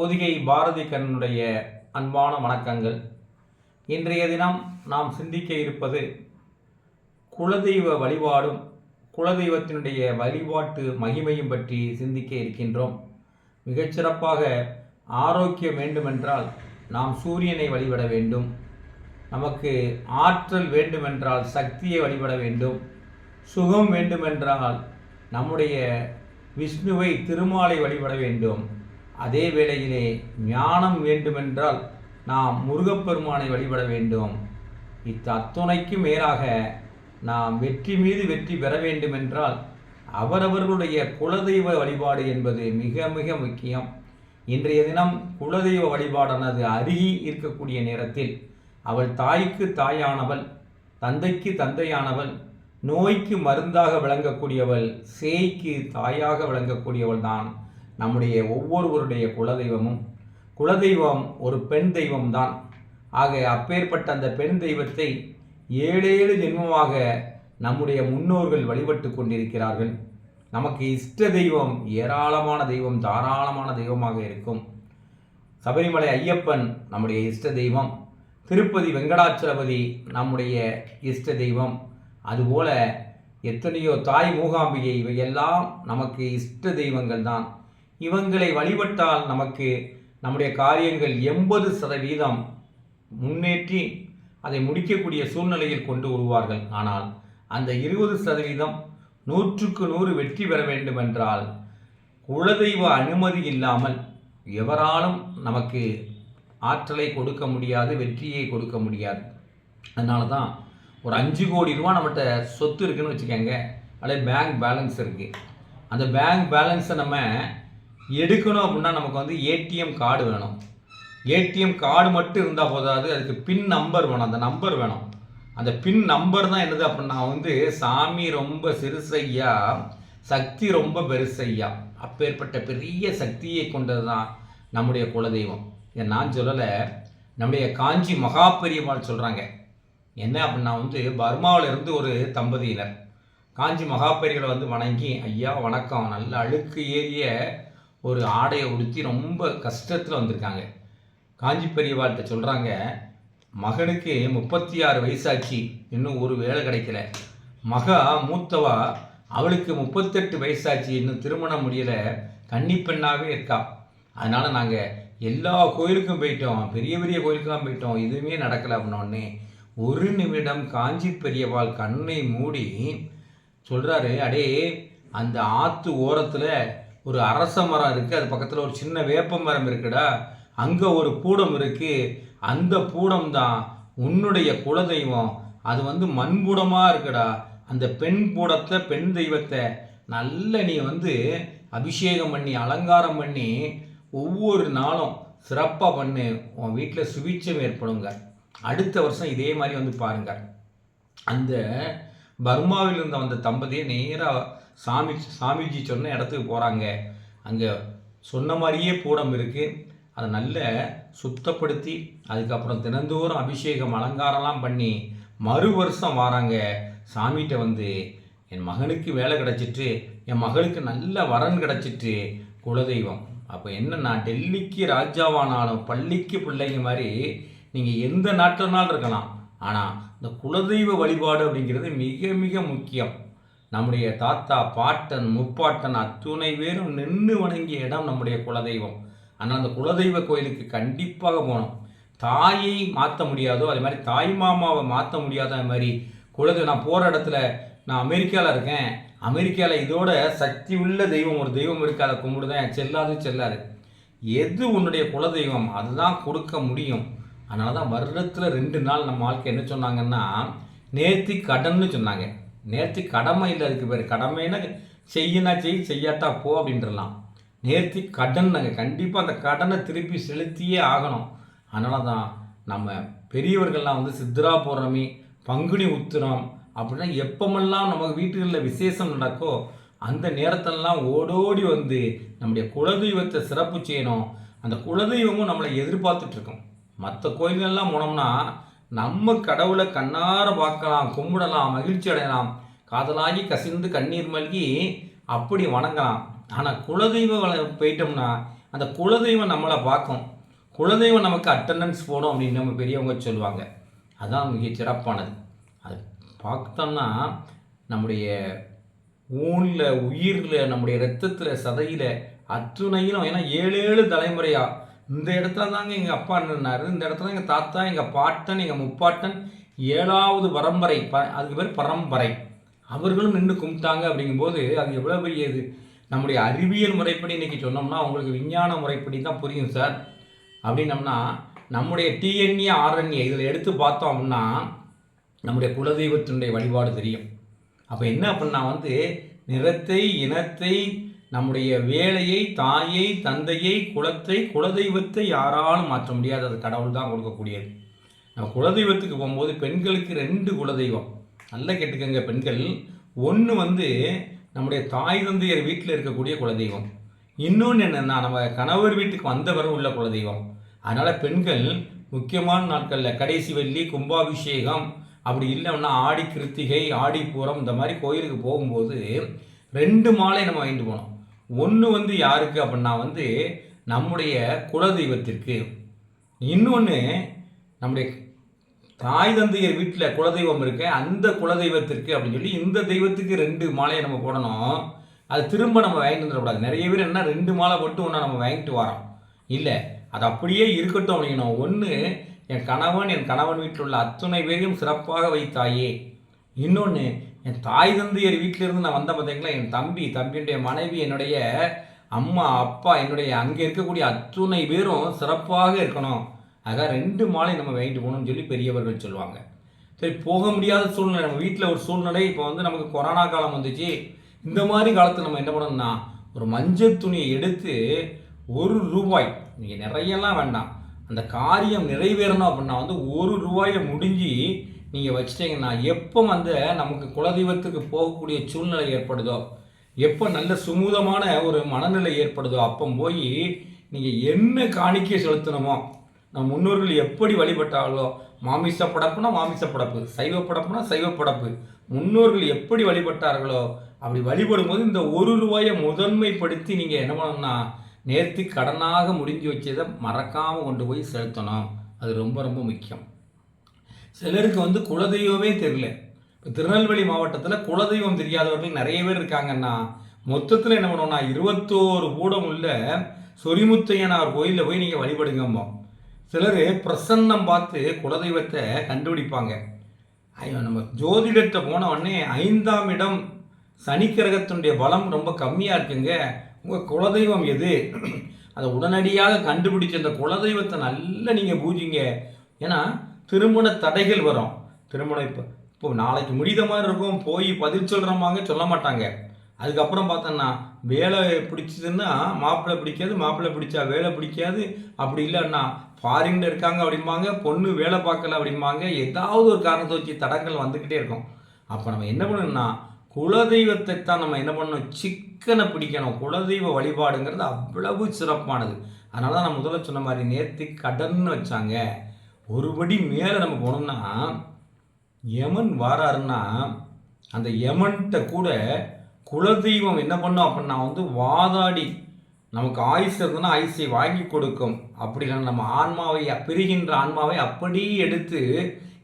பொதிகை பாரதி கண்ணனுடைய அன்பான வணக்கங்கள். இன்றைய தினம் நாம் சிந்திக்க இருப்பது குலதெய்வ வழிபாடும் குலதெய்வத்தினுடைய வழிபாட்டு மகிமையும் பற்றி சிந்திக்க இருக்கின்றோம். மிகச்சிறப்பாக ஆரோக்கியம் வேண்டுமென்றால் நாம் சூரியனை வழிபட வேண்டும். நமக்கு ஆற்றல் வேண்டுமென்றால் சக்தியை வழிபட வேண்டும். சுகம் வேண்டுமென்றால் நம்முடைய விஷ்ணுவை திருமாலை வழிபட வேண்டும். அதே வேளையிலே ஞானம் வேண்டுமென்றால் நாம் முருகப்பெருமானை வழிபட வேண்டும். இத்தத்துணைக்கு மேலாக நாம் வெற்றி மீது வெற்றி பெற வேண்டுமென்றால் அவரவர்களுடைய குலதெய்வ வழிபாடு என்பது மிக மிக முக்கியம். இன்றைய தினம் குலதெய்வ வழிபாடானது அருகி இருக்கக்கூடிய நேரத்தில் அவள் தாய்க்கு தாயானவள் தந்தைக்கு தந்தையானவள் நோய்க்கு மருந்தாக விளங்கக்கூடியவள் சேய்க்கு தாயாக விளங்கக்கூடியவள் தான் நம்முடைய ஒவ்வொருவருடைய குலதெய்வமும் குலதெய்வம் ஒரு பெண் தெய்வம்தான். ஆக அப்பேற்பட்ட அந்த பெண் தெய்வத்தை ஏழேழு ஜென்மமாக நம்முடைய முன்னோர்கள் வழிபட்டு கொண்டிருக்கிறார்கள். நமக்கு இஷ்ட தெய்வம் ஏராளமான தெய்வம் தாராளமான தெய்வமாக இருக்கும். சபரிமலை ஐயப்பன் நம்முடைய இஷ்ட தெய்வம். திருப்பதி வெங்கடாச்சலபதி நம்முடைய இஷ்ட தெய்வம். அதுபோல எத்தனையோ தாய் மூகாம்பிகை இவையெல்லாம் நமக்கு இஷ்ட தெய்வங்கள் தான் இவங்களை வழிபட்டால் நமக்கு நம்முடைய காரியங்கள் எண்பது சதவீதம் முன்னேற்றி அதை முடிக்கக்கூடிய சூழ்நிலையில் கொண்டு வருவார்கள். ஆனால் அந்த இருபது சதவீதம் நூற்றுக்கு நூறு வெற்றி பெற வேண்டுமென்றால் குலதெய்வ அனுமதி இல்லாமல் எவராலும் நமக்கு ஆற்றலை கொடுக்க முடியாது வெற்றியை கொடுக்க முடியாது. அதனால தான் ஒரு அஞ்சு கோடி ரூபா நம்மகிட்ட சொத்து இருக்குதுன்னு வச்சுக்கோங்க. அல்லது பேங்க் பேலன்ஸ் இருக்குது அந்த பேங்க் பேலன்ஸை நம்ம எடுக்கணும் அப்படின்னா நமக்கு வந்து ஏடிஎம் கார்டு வேணும். ஏடிஎம் கார்டு மட்டும் இருந்தால் போதாது. அதுக்கு பின் நம்பர் வேணும். அந்த நம்பர் வேணும். அந்த பின் நம்பர் தான் என்னது அப்படின்னா வந்து சாமி ரொம்ப சிறுசையா சக்தி ரொம்ப பெருசையா அப்பேற்பட்ட பெரிய சக்தியை கொண்டது தான் நம்முடைய குலதெய்வம். இதை நான் சொல்லலை. நம்முடைய காஞ்சி மகாபெரியம்மாள் சொல்கிறாங்க என்ன அப்படின்னா வந்து பர்மாவில் இருந்து ஒரு தம்பதியினர். காஞ்சி மகாபெரிகளை வந்து வணங்கி ஐயா வணக்கம். நல்ல அழுக்கு ஏறிய ஒரு ஆடையை உடுத்தி ரொம்ப கஷ்டத்தில் வந்திருக்காங்க. காஞ்சி பெரியவாள்கிட்ட சொல்கிறாங்க மகனுக்கு முப்பத்தி ஆறு வயசாச்சு இன்னும் ஒரு வேலை கிடைக்கல. மகா மூத்தவா அவளுக்கு முப்பத்தெட்டு வயசாச்சு இன்னும் திருமணம் முடியலை கன்னிப்பெண்ணாகவே இருக்கா. அதனால் நாங்கள் எல்லா கோயிலுக்கும் போயிட்டோம் பெரிய பெரிய கோயிலுக்கெல்லாம் போயிட்டோம் எதுவுமே நடக்கலை அப்படின்னோடனே ஒரு நிமிடம் காஞ்சி பெரியவாள் கண்ணை மூடி சொல்கிறாரு அடே அந்த ஆற்று ஓரத்தில் ஒரு அரச மரம் இருக்குது அது பக்கத்தில் ஒரு சின்ன வேப்ப மரம் இருக்குடா. அங்கே ஒரு பூடம் இருக்குது அந்த பூடம் தான் உன்னுடைய குலதெய்வம். அது வந்து மண்பூடமாக இருக்குடா. அந்த பெண் பூடத்தை பெண் தெய்வத்தை நல்ல நீ வந்து அபிஷேகம் பண்ணி அலங்காரம் பண்ணி ஒவ்வொரு நாளும் சிறப்பாக பண்ணு. உன் வீட்டில் சுவிச்சம் ஏற்படுங்க. அடுத்த வருஷம் இதே மாதிரி வந்து பாருங்க. அந்த பர்மாவில் இருந்த தம்பதியை நேராக சாமி சாமிஜி சொன்ன இடத்துக்கு போகிறாங்க அங்கே சொன்ன மாதிரியே பூடம் இருக்குது அதை நல்ல சுத்தப்படுத்தி அதுக்கப்புறம் தினந்தோறும் அபிஷேகம் அலங்காரம்லாம் பண்ணி மறு வருஷம் வராங்க. சாமிகிட்ட வந்து என் மகனுக்கு வேலை கிடச்சிட்டு என் மகளுக்கு நல்ல வரன் கிடச்சிட்டு குலதெய்வம். அப்போ என்னன்னா டெல்லிக்கு ராஜாவானாலும் பள்ளிக்கு பிள்ளைங்க மாதிரி நீங்கள் எந்த நாட்டினாலும் இருக்கலாம். ஆனால் இந்த குலதெய்வ வழிபாடு அப்படிங்கிறது மிக மிக முக்கியம். நம்முடைய தாத்தா பாட்டன் முப்பாட்டன் அத்துணை பேரும் நின்று வணங்கிய இடம் நம்முடைய குலதெய்வம். ஆனால் அந்த குலதெய்வ கோயிலுக்கு கண்டிப்பாக போகணும். தாயை மாற்ற முடியாதோ அதே மாதிரி தாய் மாமாவை மாற்ற முடியாத அது மாதிரி குலதெய்வம் நான் போகிற இடத்துல நான் அமெரிக்காவில் இருக்கேன். அமெரிக்காவில் இதோட சக்தி உள்ள தெய்வம் ஒரு தெய்வம் இருக்காத அதை கும்பிடுதான். செல்லாது செல்லாது. எது உன்னுடைய குலதெய்வம்? அதுதான் கொடுக்க முடியும். அதனால தான் வருடத்தில் ரெண்டு நாள் நம்ம வாழ்க்கை என்ன சொன்னாங்கன்னா நேர்த்தி கடன்னு சொன்னாங்க. நேர்த்தி கடமை இல்லை அதுக்கு பேர். கடமைன்னா செய்யினா செய் செய்யாட்டா போ அப்படின்றலாம். நேர்த்தி கடன் நாங்கள் கண்டிப்பாக அந்த கடனை திருப்பி செலுத்தியே ஆகணும். அதனால தான் நம்ம பெரியவர்கள்லாம் வந்து சித்ரா பௌர்ணமி பங்குனி உத்திரம் அப்படின்னா எப்பமெல்லாம் நம்ம வீட்டுகளில் விசேஷம் நடக்கோ அந்த நேரத்திலலாம் ஓடோடி வந்து நம்முடைய குலதெய்வத்தை சிறப்பு செய்யணும். அந்த குலதெய்வமும் நம்மளை எதிர்பார்த்துட்ருக்கோம் மற்ற கோயில்கள்லாம் போனோம்னா நம்ம கடவுளை கண்ணார பார்க்கலாம் கும்பிடலாம் மகிழ்ச்சி அடையலாம். காதலாகி கசிந்து கண்ணீர் மல்கி அப்படி வணங்கலாம். ஆனால் குலதெய்வம் போயிட்டோம்னா அந்த குலதெய்வம் நம்மளை பார்க்கும். குலதெய்வம் நமக்கு அட்டண்டன்ஸ் போடும் அப்படின்னு நம்ம பெரியவங்க சொல்லுவாங்க. அதுதான் மிக சிறப்பானது. அது பார்த்தோம்னா நம்முடைய ஊனில் உயிரில் நம்முடைய ரத்தத்தில் சதையில் அத்துணையிலும் ஏன்னா ஏழு ஏழு தலைமுறையாக இந்த இடத்துல தாங்க எங்கள் அப்பா நின்னார் இந்த இடத்துல எங்கள் தாத்தா எங்கள் பாட்டன் எங்கள் முப்பாட்டன் ஏழாவது பரம்பரை ப அதுக்கு பேர் பரம்பரை அவர்களும் நின்று கும்பிட்டாங்க அப்படிங்கும்போது அது எவ்வளோ பெரிய இது. நம்முடைய அறிவியல் முறைப்படி இன்றைக்கி சொன்னோம்னா அவங்களுக்கு விஞ்ஞான முறைப்படி தான் புரியும் சார். அப்படின்னம்னா நம்முடைய டிஎன்ஏ ஆர்என்ஏ இதில் எடுத்து பார்த்தோம் அப்படின்னா நம்முடைய குலதெய்வத்தினுடைய வழிபாடு தெரியும். அப்போ என்ன அப்படின்னா வந்து நிறத்தை இனத்தை நம்முடைய வேலையை தாயை தந்தையை குலத்தை குலதெய்வத்தை யாராலும் மாற்ற முடியாது. அது கடவுள் தான் கொடுக்கக்கூடியது. நம்ம குலதெய்வத்துக்கு போகும்போது பெண்களுக்கு ரெண்டு குலதெய்வம். நல்லா கேட்டுக்கங்க பெண்கள். ஒன்று வந்து நம்முடைய தாய் தந்தையர் வீட்டில் இருக்கக்கூடிய குலதெய்வம். இன்னொன்று என்னென்னா நம்ம கணவர் வீட்டுக்கு வந்த பிறகு உள்ள குலதெய்வம். அதனால் பெண்கள் முக்கியமான நாட்களில் கடைசி வெள்ளி கும்பாபிஷேகம் அப்படி இல்லைன்னா ஆடி கிருத்திகை ஆடிப்பூரம் இந்த மாதிரி கோயிலுக்கு போகும்போது ரெண்டு மாலை நம்ம வாங்கிட்டு போனோம் ஒன்று வந்து யாருக்கு அப்படின்னா வந்து நம்முடைய குலதெய்வத்திற்கு. இன்னொன்று நம்முடைய தாய் தந்தையர் வீட்டில் குலதெய்வம் இருக்கு அந்த குலதெய்வத்திற்கு அப்படின்னு சொல்லி இந்த தெய்வத்துக்கு ரெண்டு மாலையை நம்ம போடணும். அது திரும்ப நம்ம வாங்கிட்டு வந்துடக்கூடாது. நிறைய பேர் என்ன ரெண்டு மாலை போட்டு ஒன்றா நம்ம வாங்கிட்டு வரோம். இல்லை அது அப்படியே இருக்கட்டும் அப்படிங்கணும். ஒன்று என் கணவன் என் கணவன் வீட்டில் உள்ள அத்துணை பேரையும் சிறப்பாக வைத்தாயே. இன்னொன்று என் தாய் தந்தையர் வீட்டிலிருந்து நான் வந்த பார்த்தீங்களா என் தம்பி தம்பியுடைய மனைவி என்னுடைய அம்மா அப்பா என்னுடைய அங்கே இருக்கக்கூடிய அத்துணை பேரும் சிறப்பாக இருக்கணும். ஆக ரெண்டு மாலை நம்ம வாங்கிட்டு போகணும்னு சொல்லி பெரியவர்கள் சொல்லுவாங்க. சரி போக முடியாத சூழ்நிலை நம்ம வீட்டில் ஒரு சூழ்நிலை இப்போ வந்து நமக்கு கொரோனா காலம் வந்துச்சு. இந்த மாதிரி காலத்தில் நம்ம என்ன பண்ணணும்னா ஒரு மஞ்சள் துணியை எடுத்து ஒரு ரூபாய் நீங்கள் நிறையெல்லாம் வேண்டாம். அந்த காரியம் நிறைவேறணும் அப்படின்னா வந்து ஒரு ரூபாயை முடிஞ்சு நீங்கள் வச்சிட்டிங்கன்னா எப்போ வந்து நமக்கு குலதெய்வத்துக்கு போகக்கூடிய சூழ்நிலை ஏற்படுதோ எப்போ நல்ல சுமூகமான ஒரு மனநிலை ஏற்படுதோ அப்போ போய் நீங்கள் என்ன காணிக்கை செலுத்தணுமோ நம் முன்னோர்கள் எப்படி வழிபட்டார்களோ மாமிச படப்புனா மாமிச படப்பு சைவ படப்புனா சைவ படப்பு முன்னோர்கள் எப்படி வழிபட்டார்களோ அப்படி வழிபடும்போது இந்த ஒரு ரூபாயை முதன்மைப்படுத்தி நீங்கள் என்ன பண்ணணும்னா நேர்த்தி கடனாக முடிஞ்சு வச்சதை மறக்காமல் கொண்டு போய் செலுத்தணும். அது ரொம்ப ரொம்ப முக்கியம். சிலருக்கு வந்து குலதெய்வமே தெரியல. இப்போ திருநெல்வேலி மாவட்டத்தில் குலதெய்வம் தெரியாதவர்கள் நிறைய பேர் இருக்காங்கன்னா மொத்தத்தில் என்ன பண்ணுவோம்னா இருபத்தோரு கூடம் உள்ள சொரிமுத்தையனார் கோயிலில் போய் நீங்கள் வழிபடுங்கம்மா சிலர் பிரசன்னம் பார்த்து குலதெய்வத்தை கண்டுபிடிப்பாங்க. ஐயோ நம்ம ஜோதிடத்தை போன உடனே ஐந்தாம் இடம் சனிக்கிரகத்தினுடைய பலம் ரொம்ப கம்மியாக இருக்குங்க. உங்கள் குலதெய்வம் எது? அதை உடனடியாக கண்டுபிடிச்ச அந்த குலதெய்வத்தை நல்லா நீங்கள் பூஜிங்க. ஏன்னா திருமண தடைகள் வரும். திருமணம் இப்போ இப்போ நாளைக்கு முடித மாதிரி இருக்கும் போய் பதில் சொல்கிறோமாங்க சொல்ல மாட்டாங்க. அதுக்கப்புறம் பார்த்தோன்னா வேலை பிடிச்சதுன்னா மாப்பிள்ளை பிடிக்காது மாப்பிள்ளை பிடிச்சா வேலை பிடிக்காது. அப்படி இல்லைன்னா ஃபாரின்ல இருக்காங்க அப்படிம்பாங்க பொண்ணு வேலை பார்க்கல அப்படிம்பாங்க ஏதாவது ஒரு காரணத்தை வச்சு தடங்கள் வந்துக்கிட்டே இருக்கும். அப்போ நம்ம என்ன பண்ணணும்னா குலதெய்வத்தை தான் நம்ம என்ன பண்ணணும் சிக்கனை பிடிக்கணும். குலதெய்வ வழிபாடுங்கிறது அவ்வளவு சிறப்பானது. அதனால தான் நான் முதல்ல சொன்ன மாதிரி நேர்த்தி கடன்னு வச்சாங்க. ஒருபடி மேலே நம்ம போனோம்னா யமன் வாராருன்னா அந்த யமன்கிட்ட கூட குலதெய்வம் என்ன பண்ணும் அப்படின்னா வந்து வாதாடி நமக்கு ஆயுசு இருந்ததுன்னா ஆயுசை வாங்கி கொடுக்கும். அப்படி இல்லைன்னா நம்ம ஆன்மாவை பிரிகின்ற ஆன்மாவை அப்படியே எடுத்து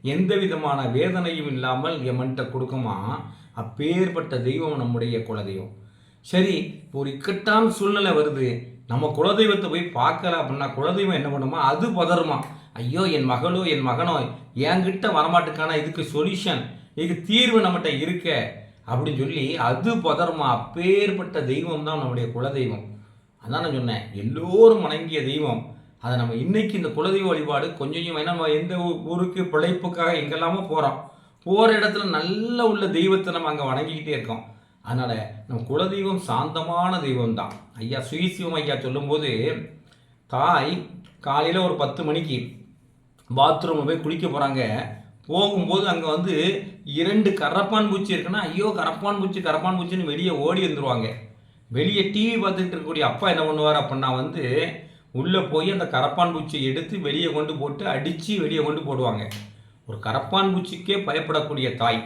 எந்த விதமான வேதனையும் இல்லாமல் எமன்கிட்ட கொடுக்குமா? அப்பேற்பட்ட தெய்வம் நம்முடைய குலதெய்வம். சரி இப்போ ஒரு இக்கட்டான சூழ்நிலை வருது. நம்ம குலதெய்வத்தை போய் பார்க்கல அப்படின்னா குலதெய்வம் என்ன பண்ணுமா? அது பதறுமா? ஐயோ என் மகளோ என் மகனோ என்கிட்ட வரமாட்டுக்கான இதுக்கு சொல்யூஷன் இதுக்கு தீர்வு நம்மகிட்ட இருக்க அப்படின்னு சொல்லி அது பதறுமா? அப்பேற்பட்ட தெய்வம் தான் நம்முடைய குலதெய்வம். அதான் நான் சொன்னேன். எல்லோரும் வணங்கிய தெய்வம். அதை நம்ம இன்னைக்கு இந்த குலதெய்வ வழிபாடு கொஞ்சம் கொஞ்சம் ஏன்னா நம்ம எந்த ஊருக்கு பிழைப்புக்காக எங்கெல்லாமோ போகிறோம் போகிற இடத்துல நல்ல உள்ள தெய்வத்தை நம்ம அங்கே வணங்கிக்கிட்டே இருக்கோம். அதனால் நம்ம குலதெய்வம் சாந்தமான தெய்வம் தான் ஐயா சுயசிவம் ஐயா சொல்லும்போது தாய் காலையில் ஒரு பத்து மணிக்கு பாத்ரூமில் போய் குளிக்க போகிறாங்க போகும்போது அங்கே வந்து இரண்டு கரப்பான் பூச்சி இருக்குன்னா ஐயோ கரப்பான் பூச்சி கரப்பான் பூச்சின்னு வெளியே ஓடி வந்துருவாங்க. வெளியே டிவி பார்த்துட்டு இருக்கக்கூடிய அப்பா என்ன பண்ணுவார் அப்படின்னா வந்து உள்ளே போய் அந்த கரப்பான் பூச்சியை எடுத்து வெளியே கொண்டு போட்டு அடித்து வெளியே கொண்டு போடுவாங்க. ஒரு கரப்பான் பூச்சிக்கே பயப்படக்கூடிய தாய்.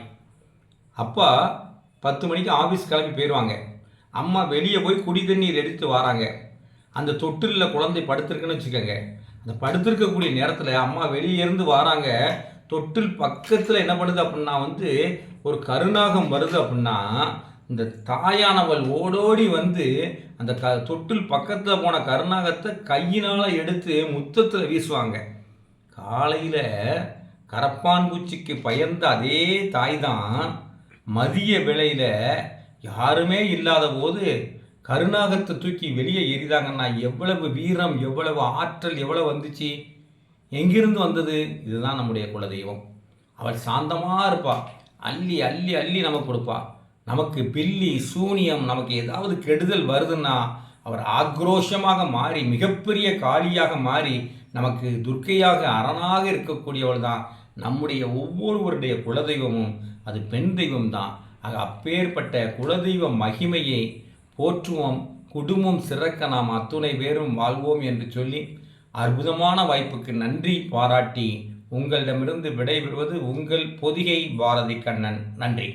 அப்பா பத்து மணிக்கு ஆஃபீஸ் கிளம்பி போயிடுவாங்க அம்மா வெளியே போய் குடி தண்ணீர் எடுத்து வராங்க. அந்த தொட்டிலில் குழந்தை படுத்திருக்குன்னு வச்சுக்கோங்க. அந்த படுத்திருக்கக்கூடிய நேரத்தில் அம்மா வெளியே இருந்து வராங்க. தொட்டில் பக்கத்தில் என்ன பண்ணுது அப்படின்னா வந்து ஒரு கருநாகம் வருது அப்படின்னா இந்த தாயானவள் ஓடோடி வந்து அந்த க தொட்டில் பக்கத்தில் போன கருநாகத்தை கையினால் எடுத்து முத்தத்தில் வீசுவாங்க. காலையில் கரப்பான் பூச்சிக்கு பயந்த அதே தாய் தான் மதிய வேளையில் யாருமே இல்லாத போது கருநாகத்தை தூக்கி வெளியே எறிதாங்கன்னா எவ்வளவு வீரம் எவ்வளவு ஆற்றல் எவ்வளவு வந்துச்சு? எங்கிருந்து வந்தது? இதுதான் நம்முடைய குலதெய்வம். அவள் சாந்தமாக இருப்பா. அள்ளி அள்ளி அள்ளி நமக்கு கொடுப்பா. நமக்கு பில்லி சூனியம் நமக்கு ஏதாவது கெடுதல் வருதுன்னா அவர் ஆக்ரோஷமாக மாறி மிகப்பெரிய காளியாக மாறி நமக்கு துர்க்கையாக அரணாக இருக்கக்கூடியவள் தான் நம்முடைய ஒவ்வொருவருடைய குலதெய்வமும் அது பெண் தெய்வம் தான் ஆக அப்பேற்பட்ட குலதெய்வ மகிமையை போற்றுவோம் குடும்பம் சிறக்க நாம் அத்துணை பேரும் வாழ்வோம் என்று சொல்லி அற்புதமான வாய்ப்புக்கு நன்றி பாராட்டி உங்களிடமிருந்து விடைபெறுவது உங்கள் பொதிகை பாரதி கண்ணன் நன்றி.